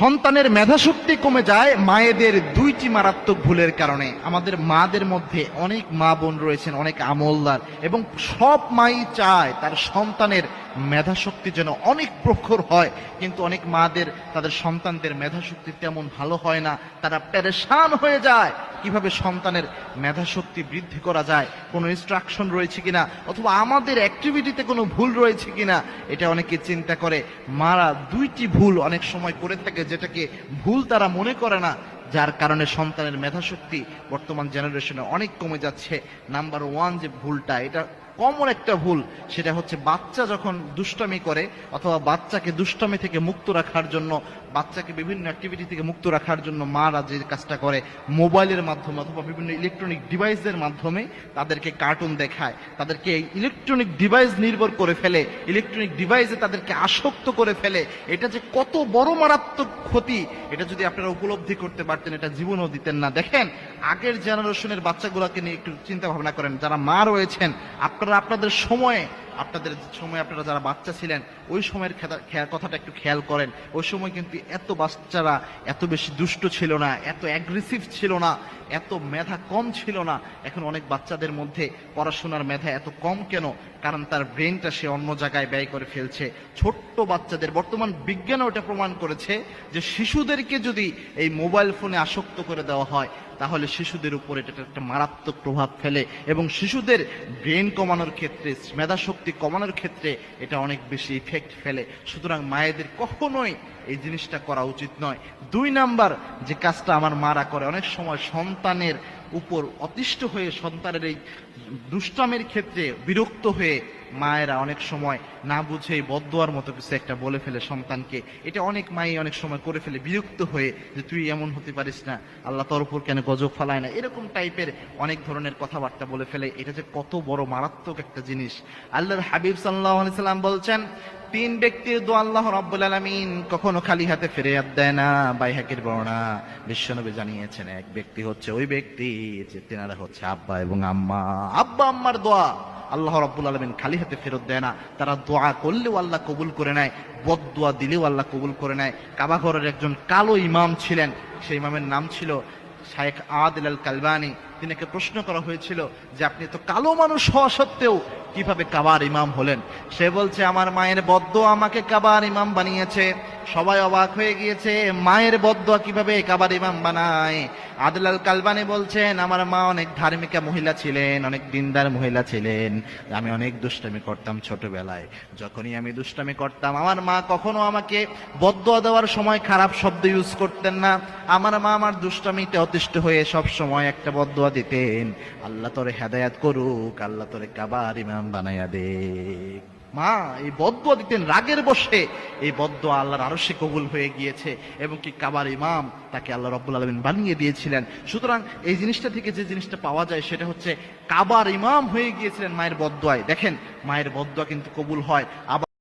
সন্তানের মেধাশক্তি কমে যায় মায়েদের দুইটি মারাত্মক ভুলের কারণে। আমাদের মাদের মধ্যে অনেক মা বোন রয়েছেন, অনেক আমলদার, এবং সব মাই চায় তার সন্তানের মেধাশক্তি যেন অনেক প্রখর হয়, কিন্তু অনেক মাদের, তাদের সন্তানদের মেধাশক্তি তেমন ভালো হয় না। তারা প্যারেশান হয়ে যায়। কীভাবে সন্তানের মেধাশক্তি বৃদ্ধি করা যায়? কোনো ইনস্ট্রাকশন রয়েছে কিনা? অথবা আমাদের অ্যাক্টিভিটিতে কোনো ভুল রয়েছে কিনা? এটা অনেকে চিন্তা করে। মারা দুইটি ভুল অনেক সময় করে থাকে যেটাকে ভুল তারা মনে করে না, যার কারণে সন্তানের মেধাশক্তি বর্তমান জেনারেশনে অনেক কমে যাচ্ছে। নাম্বার ওয়ান যে ভুলটা, এটা কমন একটা ভুল, সেটা হচ্ছে বাচ্চা যখন দুষ্টমি করে অথবা বাচ্চাকে দুষ্টামি থেকে মুক্ত রাখার জন্য, বাচ্চাকে বিভিন্ন অ্যাক্টিভিটি থেকে মুক্ত রাখার জন্য মারা যে কাজটা করে মোবাইলের মাধ্যমে অথবা বিভিন্ন ইলেকট্রনিক ডিভাইসের মাধ্যমে তাদেরকে কার্টুন দেখায়, তাদেরকে ইলেকট্রনিক ডিভাইস নির্ভর করে ফেলে ইলেকট্রনিক ডিভাইসে তাদেরকে আসক্ত করে ফেলে, এটা যে কত বড় মারাত্মক ক্ষতি, এটা যদি আপনারা উপলব্ধি করতে পারতেন, এটা জীবনও দিতেন না। দেখেন, আগের জেনারেশনের বাচ্চাগুলোকে নিয়ে একটু চিন্তা ভাবনা করেন, যারা মা রয়েছেন, আপনারা আপনাদের সময়ে, আপনাদের সময় আপনারা যারা বাচ্চা ছিলেন, ওই সময়ের কথাটা একটু খেয়াল করেন। ওই সময় কিন্তু এত বাচ্চারা এত বেশি দুষ্ট ছিল না, এত অ্যাগ্রেসিভ ছিল না, এত মেধা কম ছিল না। এখন অনেক বাচ্চাদের মধ্যে পড়াশোনার মেধা এত কম কেন? কারণ তার ব্রেনটা সে অন্য জায়গায় ব্যয় করে ফেলছে। ছোট্ট বাচ্চাদের, বর্তমান বিজ্ঞানও এটা প্রমাণ করেছে যে শিশুদেরকে যদি এই মোবাইল ফোনে আসক্ত করে দেওয়া হয় তাহলে শিশুদের উপর এটা একটা মারাত্মক প্রভাব ফেলে এবং শিশুদের ব্রেন কমানোর ক্ষেত্রে, মেধাশক্তি কমানোর ক্ষেত্রে এটা অনেক বেশি ইফেক্ট ফেলে। সুতরাং মায়েদের কখনোই এই জিনিসটা করা উচিত নয়। দুই নাম্বার যে কাজটা আমার মারা করে, অনেক সময় সন্তানের উপর অতিষ্ঠ হয়ে সন্তানের এই দুষ্টামের ক্ষেত্রে বিরক্ত হয়ে মায়েরা অনেক সময় না বুঝে বদোয়ার মতো কিছু একটা বলে ফেলে সন্তানকে। এটা অনেক মাই অনেক সময় করে ফেলে, বিরক্ত হয়ে যে তুই এমন হতে পারিস না, আল্লাহ তোর উপর কেন গজব ফালায় না? এরকম টাইপের অনেক ধরনের কথাবার্তা বলে ফেলে। এটা যে কত বড় মারাত্মক একটা জিনিস। আল্লাহর হাবিব সাল্লাহ সাল্লাম বলছেন তিন ব্যক্তির দোয়া আল্লাহ রাব্বুল আলামিন কখনো খালি হাতে ফেরিয়াদ দেয় না, বাইহাকের বর্ণা বিশ্বনবী জানিয়েছেন, এক ব্যক্তি হচ্ছে ওই ব্যক্তি, যে তেনারা হচ্ছে আব্বা এবং আম্মা। আব্বা, আম্মার দোয়া আল্লাহ রাব্বুল আলামিন খালি হাতে ফেরত দেয় না, তারা দোয়া করলেও আল্লাহ কবুল করে নেয় বদ দোয়া দিলেও আল্লাহ কবুল করে নেয়। কাবাঘরের একজন কালো ইমাম ছিলেন, সেই ইমামের নাম ছিল শায়েখ আদিল আল কালবানি তিনাকে প্রশ্ন করা হয়েছিল যে, আপনি তো কালো মানুষ হওয়া সত্ত্বেও কীভাবে কাবার ইমাম হলেন? সে বলছে, আমার মায়ের বদ্দ আমাকে কাবার ইমাম বানিয়েছে। সবাই অবাক হয়ে গিয়েছে, মায়ের বদ্দ কীভাবে কাবার ইমাম বানায়? আদলাল কালবানি বলছেন, আমার মা অনেক ধার্মিকা মহিলা ছিলেন, অনেক দিনদার মহিলা ছিলেন। আমি অনেক দুষ্টামি করতাম ছোটবেলায়। যখনই আমি দুষ্টামি করতাম, আমার মা কখনো আমাকে বদ্দ দেওয়ার সময় খারাপ শব্দ ইউজ করতেন না। আমার মা আমার দুষ্টামিতে অতিষ্ঠ হয়ে সব সময় একটা বদুয়া দিতেন। আল্লাহ তোরে হেদায়াত করুক, আল্লাহ তোরে কাবার ইমাম বানাইয়া দে। মা, এই বদ্য দিতেন রাগের বসে, এই বদ্য আল্লাহর আরও সে কবুল হয়ে গিয়েছে এবং কি কাবার ইমাম তাকে আল্লাহ রব্বুল আলমিন বানিয়ে দিয়েছিলেন। সুতরাং এই জিনিসটা থেকে যে জিনিসটা পাওয়া যায় সেটা হচ্ছে, কাবার ইমাম হয়ে গিয়েছিলেন মায়ের বদুয়ায় দেখেন, মায়ের বদ্য কিন্তু কবুল হয়। আবার